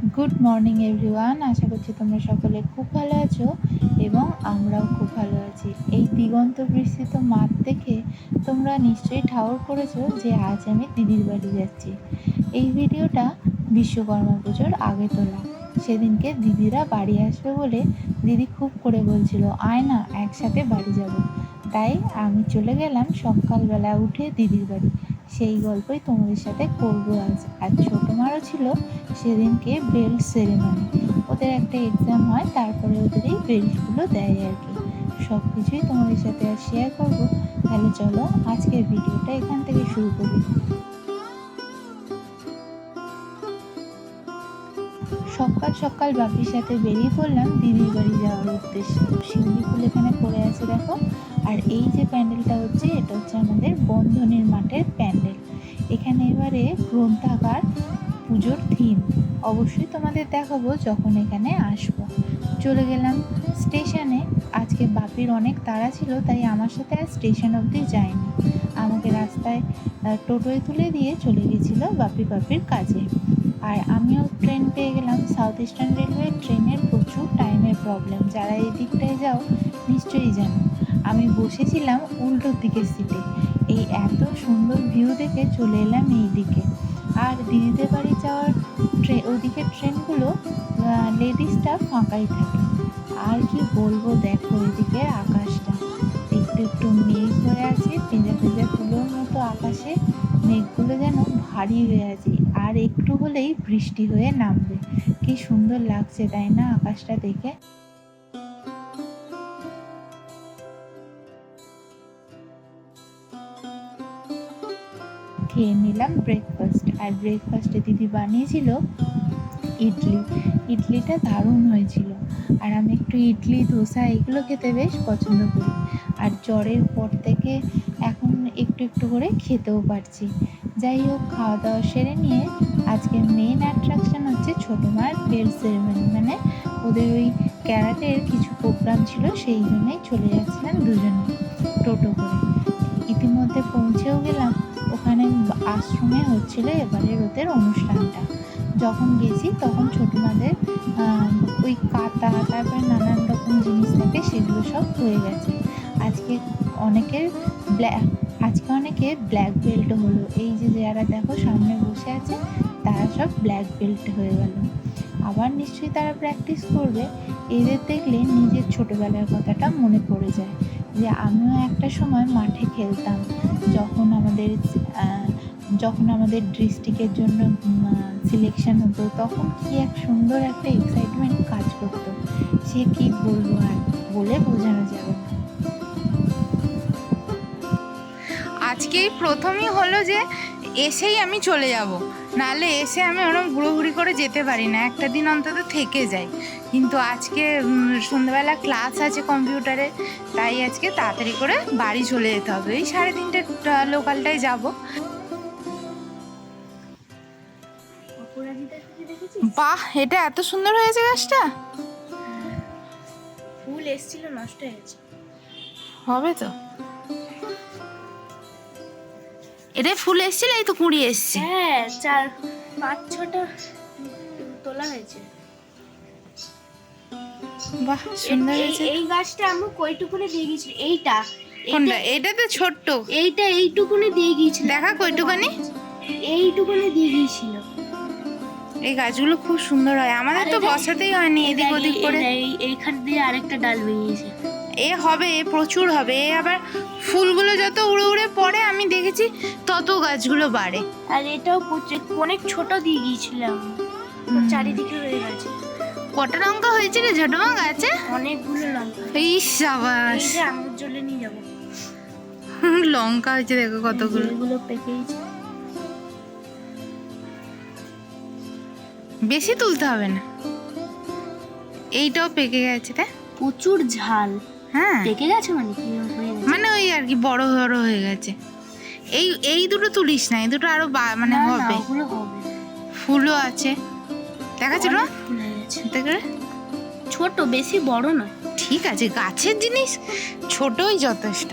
Good morning everyone আশা করছি তোমরা সকলে খুব ভালো আছো এবং আমরাও খুব ভালো আছি। এই দিগন্ত বিস্তৃত মাঠ দেখে তোমরা নিশ্চয়ই ঠাউর করেছ যে আজ আমি দিদির বাড়ি যাচ্ছি। এই ভিডিওটা বিশ্বকর্মা পুজোর আগে তোলা। সেদিনকে দিদিরা বাড়ি আসবে বলে দিদি খুব করে বলছিল, আয় না, একসাথে বাড়ি যাব। তাই আমি চলে গেলাম সকালবেলা উঠে দিদির বাড়ি। সেই গল্পই তোমাদের সাথে করব আজ। আর ছোটো মারও ছিল সেদিনকে বেল্ট সেরেমনি। ওদের একটা এক্সাম হয়, তারপরে ওদের এই বেল্টগুলো দেয় আর কি। সব কিছুই তোমাদের সাথে আর শেয়ার করব। তাহলে চলো আজকের ভিডিওটা এখান থেকে শুরু করি। সকাল সকাল বাপির সাথে বেরিয়ে পড়লাম দিদির বাড়ি যাওয়ার উদ্দেশ্যে। শিউলি ফুল এখানে পড়ে আছে দেখো। আর এই যে প্যান্ডেলটা হচ্ছে, এটা হচ্ছে আমাদের বন্ধনের মাঠের প্যান্ডেল। এখানে এবারে গ্রন্থাগার পুজোর থিম অবশ্যই তোমাদের দেখাবো যখন এখানে আসব। চলে গেলাম স্টেশনে আজকে বাপির অনেক তাড়া ছিল, তাই আমার সাথে আর স্টেশন অবধি যায়নি। আমাকে রাস্তায় টোটোয় তুলে দিয়ে চলে গেছিল বাপি বাপির কাজে। আর আমিও ট্রেন পেয়ে গেলাম। সাউথ ইস্টার্ন রেলওয়ে ট্রেনের প্রচুর টাইমের প্রবলেম যারা এই দিকটায় যাও, নিশ্চয়ই জানো। আমি বসেছিলাম উল্টোর দিকের সিটে এই এত সুন্দর ভিউ দেখে চলে এলাম এই দিকে আর দিদিদের বাড়ি যাওয়ার ট্রে, ওদিকের ট্রেনগুলো লেডিসটা ফাঁকাই থাকে। আর কি বলব দেখো এদিকের আকাশটা। একটু একটু মেঘ হয়ে আছে পেঁজা পেঁজা তুলোর মতো আকাশে। মেঘগুলো যেন ভারী হয়ে আছে। আর একটু হলেই বৃষ্টি হয়ে নামবে। কি সুন্দর লাগছে, তাই না, আকাশটা দেখে? খেয়ে নিলাম ব্রেকফাস্ট আর ব্রেকফাস্টে দিদি বানিয়েছিল ইডলি। ইডলিটা দারুণ হয়েছিল। আর আমি একটু ইডলি, ধোসা এগুলো খেতে বেশ পছন্দ করি। আর জ্বরের পর থেকে এখন একটু একটু করে খেতেও পারছি। যাই হোক খাওয়া দাওয়া সেরে নিয়ে আজকে মেন অ্যাট্রাকশন হচ্ছে ছোটো মার বেল সেরেমনি মানে ওদের ওই ক্যারাটের কিছু প্রোগ্রাম ছিল, সেই জন্যই চলে যাচ্ছিলাম দুজনে টোটো করে। ইতিমধ্যে পৌঁছেও গেলাম। ওখানে আশ্রমে হচ্ছিল এবারের ওদের অনুষ্ঠানটা। যখন গেছি তখন ছোটো মাদের ওই কাতা তারপরে নানান রকম জিনিস থাকে সেগুলো সব হয়ে গেছে। আজকে অনেকের ব্ল্যাক আজকে অনেকে ব্ল্যাক বেল্ট হলো। এই যে যারা দেখো সামনে বসে আছে, তারা সব ব্ল্যাক বেল্ট হয়ে গেল। আবার নিশ্চয়ই তারা প্র্যাকটিস করবে। এদের দেখলে নিজের ছোটোবেলার কথাটা মনে পড়ে যায়। যে আমিও একটা সময় মাঠে খেলতাম, যখন আমাদের যখন আমাদের ডিস্ট্রিক্টের জন্য সিলেকশন হতো, তখন কি এক সুন্দর একটা এক্সাইটমেন্ট কাজ করতো, সে কি বলব আর বলে বোঝানো যাবে আজকেই প্রথমই হলো যে এসেই আমি চলে যাব। নাহলে এসে আমি ওরকম ঘুরোঘুরি করে যেতে পারি না একটা দিন অন্তত থেকে যাই কিন্তু আজকে সন্ধ্যাবেলা ক্লাস আছে কম্পিউটারে তাই আজকে তাড়াতাড়ি করে বাড়ি চলে যেতে হবে। এই সাড়ে তিনটে লোকালটায় যাব। বাহ এটা এত সুন্দর হয়েছে গাছটা? ফুল এসেছিল নষ্ট হয়ে গেছে হবে তো। এটা ফুল এসছিল এই তো কুড়ি এসছে। হ্যাঁ চার পাঁচ ছটা তোলা হয়েছে। বাহ সুন্দর হয়েছে। এই গাছটা আমি কইটুকুনে দিয়ে গেছিল এইটা। কোনটা? এটা তো ছোট্ট। এইটা এইটুকুনে দিয়ে গিয়েছিল। দেখা কইটুকানি? এইটুকুনে দিয়ে গিয়েছিল। এই গাছগুলো খুব সুন্দর হয়। আমাদের তো বসাতেই হয়নি এদিক ওদিক করে। এই- এই- এইখান দিয়ে আরেকটা ডাল বেরিয়েছে। এ হবে এ প্রচুর হবে এ আবার ফুলগুলো যত উড়ে উড়ে পড়ে আমি দেখেছি তত গাছগুলো বাড়ে। আর এটাও অনেক ছোট দিয়ে গিয়েছিলাম। চারিদিকে হয়ে গেছে। কটা লঙ্কা হয়েছে রে ছোট মা গাছে? অনেকগুলো লঙ্কা। ইস সাবাস। এই যে আঙুর জলে নিয়ে যাব। লঙ্কা হয়েছে দেখো কতগুলো। এগুলো পেকেইছে বেশি তুলতে হবে না। এইটাও পেকে গেছে তাই প্রচুর ঝাল। হ্যাঁ। পেকে গেছে মানে কি হয়ে গেছে? মানে ওই আর কি বড় বড় হয়ে গেছে। এই এই দুটো তুলিস না এই দুটো আরও মানে না, না, হবে। ফুলও আছে। দেখাচ্ছে না ছোট বেশি বড় নয় ঠিক আছে গাছের জিনিস ছোটই যথেষ্ট।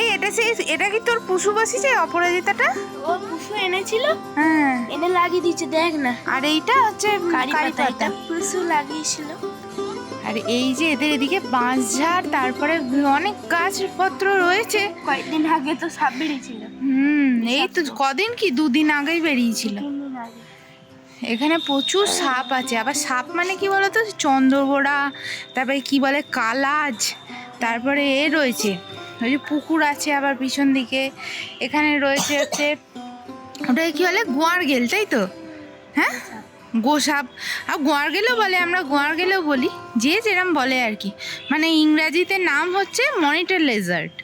এই এটা সেই এটা কি তোর পশু বসিছে অপরাজিতাটা? ও পুষু এনেছিল? হ্যাঁ। এনে লাগিয়ে দিচ্ছে দেখ না। আর এইটা হচ্ছে কারি পাতা পুষু লাগিয়েছিল। আর এই যে এদের এদিকে বাঁশঝাড় তারপরে অনেক গাছপত্র রয়েছে। কয়েকদিন আগে তো সাপ বেরিয়েছিল। হুম এই তো কদিন কি? দুদিন আগেই বেরিয়েছিল। এখানে প্রচুর সাপ আছে। আবার সাপ মানে কি বলতো? চন্দ্রবোড়া তারপরে কি বলে? কালাজ তারপরে এ রয়েছে। ওই যে পুকুর আছে আবার পিছন দিকে। এখানে রয়েছে হচ্ছে ওটাকে কি বলে? গোয়ার গেল তাই তো? হ্যাঁ? গোসাপ। আর গোয়ার গেলেও বলে আমরা গোয়ার গেলেও বলি যে যেরম বলে আর কি। মানে ইংরাজিতে নাম হচ্ছে মনিটর লেজার্ট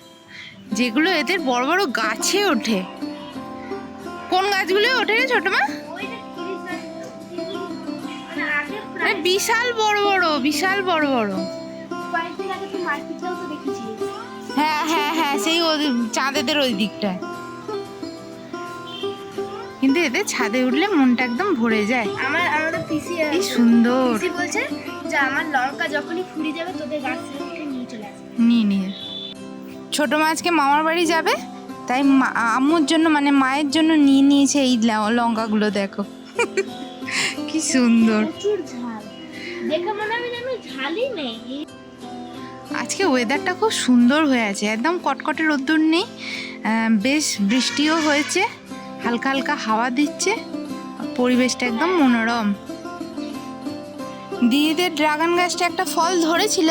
যেগুলো এদের বড় বড় গাছে ওঠে। কোন গাছগুলো ওঠে রে ছোট মা? মানে বিশাল বড় বড় বিশাল বড় বড়। হ্যাঁ হ্যাঁ হ্যাঁ সেই ওই চাঁদেদের ওই দিকটায়। কিন্তু এদের ছাদে উঠলে মনটা একদম ভরে যায়। আমার আমাদের পিসি কি সুন্দর। পিসি বলছে যে আমার লঙ্কা যখনই ফুরিয়ে যাবে তোদের গাছ থেকে নিয়ে চলে আসবে। নিয়ে নিয়ে। ছোট মাছকে মামার বাড়ি যাবে তাই আম্মুর জন্য মানে মায়ের জন্য নিয়ে নিয়েছে এই লঙ্কাগুলো দেখো। কি সুন্দর। দেখে মনে ঝালই নেই। আজকে ওয়েদারটা খুব সুন্দর হয়ে আছে একদম কটকটে রোদ্দুর নেই বেশ বৃষ্টিও হয়েছে। হালকা হালকা হাওয়া দিচ্ছে পরিবেশটা একদম মনোরম। দিদিদের ড্রাগন গাছটা একটা ফল ধরেছিল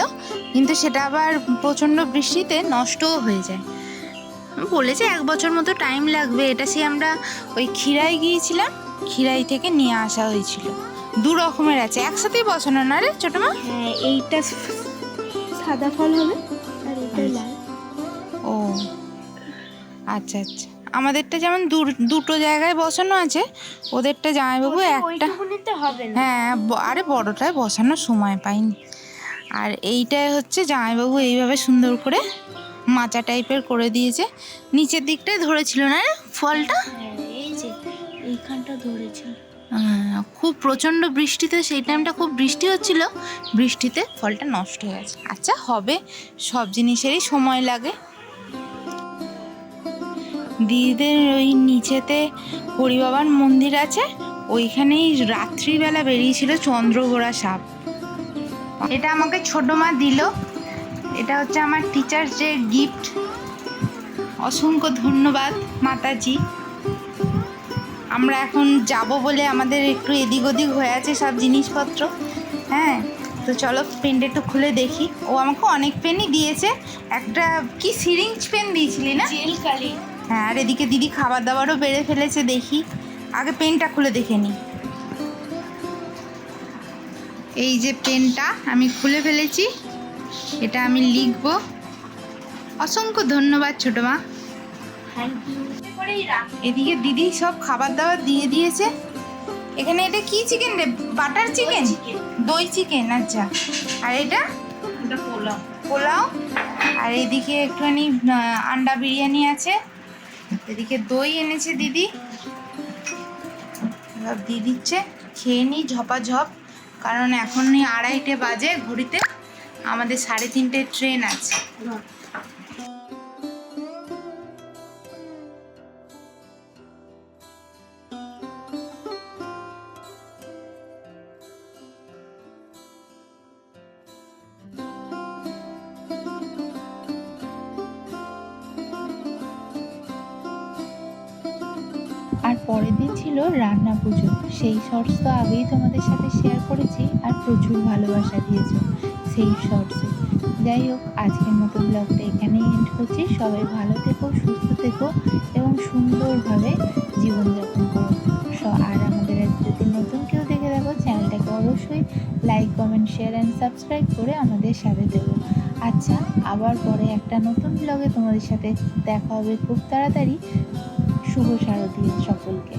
কিন্তু সেটা আবার প্রচণ্ড বৃষ্টিতে নষ্টও হয়ে যায়। বলেছে এক বছর মতো টাইম লাগবে এটা সে আমরা ওই ক্ষীরাই গিয়েছিলাম ক্ষীরাই থেকে নিয়ে আসা হয়েছিল। দু রকমের আছে একসাথেই বসানো না রে ছোটো মা? হ্যাঁ এইটা সাদা ফল হবে আর এটা লাল। ও আচ্ছা আচ্ছা। আমাদেরটা যেমন দুটো জায়গায় বসানো আছে ওদেরটা জামাইবাবু একটা হবে হ্যাঁ আরে বড়টায় বসানোর সময় পাইনি। আর এইটাই হচ্ছে জামাইবাবু এইভাবে সুন্দর করে মাচা টাইপের করে দিয়েছে। নিচের দিকটায় ধরেছিল না ফলটা? হ্যাঁ এই যে এইখানটা খুব প্রচণ্ড বৃষ্টিতে সেই টাইমটা খুব বৃষ্টি হচ্ছিল। বৃষ্টিতে ফলটা নষ্ট হয়ে গেছে। আচ্ছা হবে। সব জিনিসেরই সময় লাগে। দিদিদের ওই নিচেতে হরিবাবার মন্দির আছে, ওইখানেই রাত্রিবেলা বেরিয়েছিল চন্দ্রগোড়া সাপ। এটা আমাকে ছোট মা দিল। এটা হচ্ছে আমার টিচার্স যে গিফট অসংখ্য ধন্যবাদ মাতাজি। আমরা এখন যাব বলে আমাদের একটু এদিক ওদিক হয়ে আছে সব জিনিসপত্র। হ্যাঁ তো চলো পেনটা একটু খুলে দেখি। ও আমাকে অনেক পেনই দিয়েছে। একটা কি সিরিঞ্জ পেন দিয়েছিলি না? জেল কালি। হ্যাঁ আর এদিকে দিদি খাবার দাবারও বেড়ে ফেলেছে দেখি। আগে পেনটা খুলে দেখে নিই এই যে পেনটা আমি খুলে ফেলেছি এটা আমি লিখব। অসংখ্য ধন্যবাদ ছোটো মা। এদিকে দিদি সব খাবার দাবার দিয়ে দিয়েছে। এখানে এটা কি চিকেন রে? বাটার চিকেন দই চিকেন আচ্ছা। আর এটা? পোলাও। পোলাও। আর এদিকে একটুখানি আন্ডা বিরিয়ানি আছে। এদিকে দই এনেছে দিদি। দিয়ে দিচ্ছে। খেয়ে নিই ঝপাঝপ, কারণ এখন আড়াইটে বাজে, ঘড়িতে। আমাদের সাড়ে তিনটে ট্রেন আছে। আর পরের দিন ছিল রান্না পুজো। সেই শর্টস তো আগেই তোমাদের সাথে শেয়ার করেছি আর প্রচুর ভালোবাসা দিয়েছ সেই শর্টসে যাই হোক, আজকের মতো ব্লগটা এখানেই এন্ড করছি। সবাই ভালো থেকো, সুস্থ থেকো এবং সুন্দরভাবে জীবনযাপন করো। আর আমাদের যদি নতুন কেউ দেখে থাকো, চ্যানেলটাকে অবশ্যই like comment share and subscribe করে আমাদের সাথে দেবো আচ্ছা আবার পরে একটা নতুন ব্লগে তোমাদের সাথে দেখা হবে। খুব তাড়াতাড়ি। শুভ শারদীয় সকলকে।